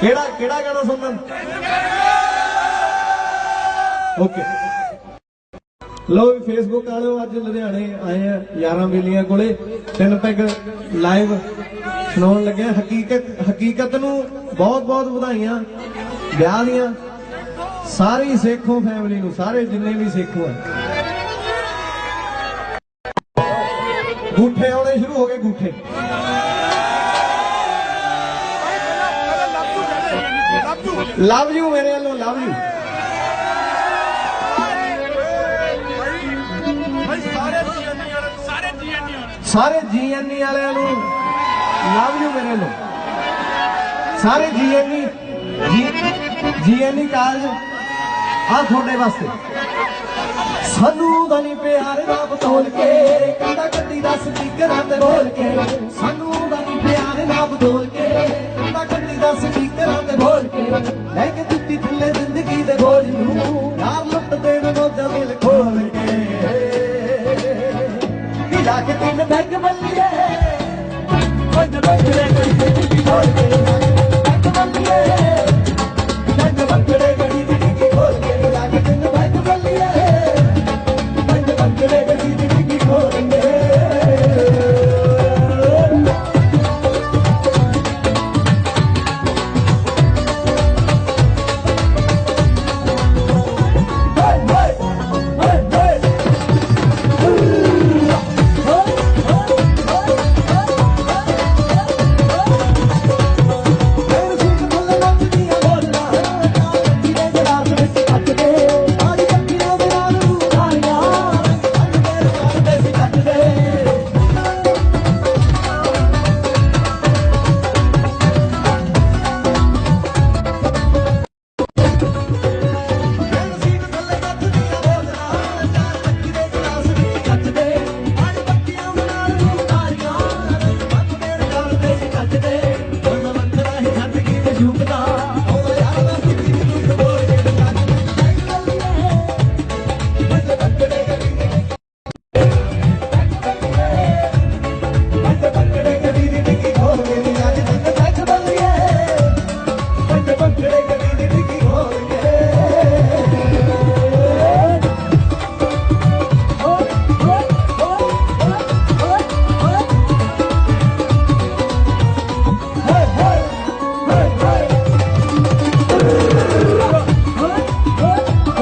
ਕਿਹੜਾ ਗਾਣਾ ਸੁਣਨਾ? ਓਕੇ। ਲੋ ਵੀ ਫੇਸਬੁੱਕ ਵਾਲਿਓ, ਅੱਜ ਲੁਧਿਆਣੇ ਆਏ ਆ ਯਾਰਾਂ ਬੇਲੀਆਂ ਕੋਲੇ। ਤਿੰਨ ਪੈਗ ਲਾਈਵ ਸੁਣਾਉਣ ਲੱਗਿਆ। ਹਕੀਕਤ ਹਕੀਕਤ ਨੂੰ ਬਹੁਤ ਬਹੁਤ ਵਧਾਈਆਂ। ਵਿਆਹ ਦੀਆਂ ਸਾਰੀ ਸੇਖੋ ਫੈਮਿਲੀ ਨੂੰ, ਸਾਰੇ ਜਿੰਨੇ ਵੀ ਸੇਖੋ ਆ। ਗੂਠੇ ਆਉਣੇ ਸ਼ੁਰੂ ਹੋ ਗਏ, ਗੂਠੇ। ਲਵ ਯੂ ਮੇਰੇ ਵੱਲੋਂ ਲਵ ਯੂ ਸਾਰੇ ਜੀਐਨਈ ਵਾਲਿਆਂ ਨੂੰ। ਲਵ ਯੂ ਮੇਰੇ ਵੱਲੋਂ। ਸਾਰੇ ਜੀਐਨਈ ਜੀਐਨਈ ਕਾਲਜ। ਆ ਤੁਹਾਡੇ ਵਾਸਤੇ। ਸਾਨੂੰ ਦਾ ਨਹੀਂ ਪਿਆਰ ਦਾ ਬਤੌਲ ਕੇ ਕੰਦਾ ਗੱਡੀ ਦਾ ਸਪੀਕਰਾਂ ਤੇ ਬੋਲ ਕੇ। ਸਾਨੂੰ ਦਾ ਨਹੀਂ ਪਿਆਰ ਦਾ ਬਤੌਲ ਗੋਰੀ ਨੂੰ ਯਾਰ ਲੁੱਟ ਦੇਣ ਰੋਜ਼ਾ ਦਿਲ ਖੋਲ ਕੇ। ਕਿ ਲਾ ਕੇ ਤਿੰਨ ਬੈਗ ਬੱਲੀਏ ਕੋਈ ਨਾ ਬੈਗ ਲੈ ਕੋਈ ਵੀ ਖੋਲ ਕੇ